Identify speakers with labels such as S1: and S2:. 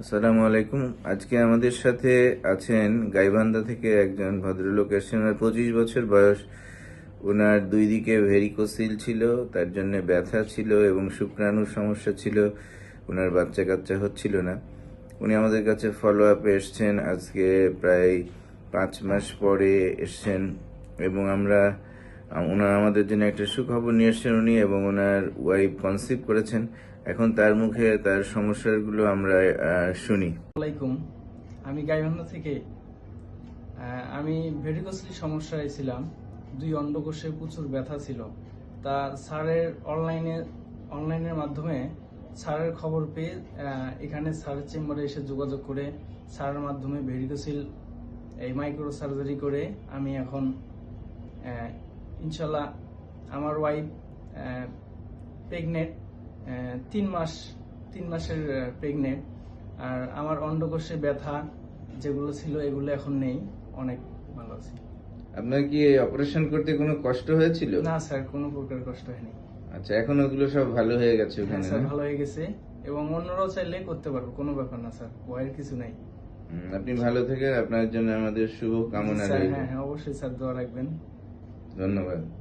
S1: আসসালামু আলাইকুম। আজকে আমাদের সাথে আছেন গাইবান্ধা থেকে একজন ভদ্রলোক। এসেছেন ওনার পঁচিশ বছর বয়স। ওনার দুই দিকে ভেরিকোসিল ছিল, তার জন্য ব্যথা ছিল এবং শুক্রাণুর সমস্যা ছিল। ওনার বাচ্চা কাচ্চা হচ্ছিল না। উনি আমাদের কাছে ফলো আপে এসছেন। আজকে প্রায় পাঁচ মাস পরে এসছেন এবং আমরা ওনার আমাদের জন্য একটা সুখবর নিয়ে এসছেন উনি এবং ওনার ওয়াইফ কনসিভ করেছেন। এখন তার মুখে তার সমস্যাগুলো আমরা শুনি।
S2: আলাইকুম আমি গাইবান্ধা থেকে। আমি ভেরিকোসলি সমস্যায় ছিলাম। দুই অন্ডকোষে প্রচুর ব্যথা ছিল। তা স্যারের অনলাইনে অনলাইনের মাধ্যমে স্যারের খবর পেয়ে এখানে স্যারের চেম্বারে এসে যোগাযোগ করে স্যারের মাধ্যমে ভেরিকোসিল, এই মাইক্রো সার্জারি করে আমি এখন ইনশাল্লাহ আমার ওয়াইফ প্রেগনেন্ট তিন মাস তিন মাসের প্রেগনেন্ট আর আমার অন্ডকোষে ব্যথা যেগুলো ছিল এগুলো এখন নেই। অনেক ভালো আছি।
S1: আপনার কি অপারেশন করতে কোনো কষ্ট হয়েছিল?
S2: না স্যার কোনো প্রকার কষ্ট হয়নি।
S1: আচ্ছা এখন ওগুলো সব ভালো হয়ে গেছে
S2: হ্যাঁ
S1: ওখানে
S2: স্যার ভালো হয়ে গেছে। এবং অন্যরাও চাইলে করতে পারব কোনো ব্যাপার না স্যার ভয়ের কিছু নাই।
S1: আপনি ভালো থেকে আপনার জন্য আমাদের শুভ কামনা রইল।
S2: হ্যাঁ হ্যাঁ অবশ্যই স্যার দোয়া রাখবেন।
S1: ধন্যবাদ।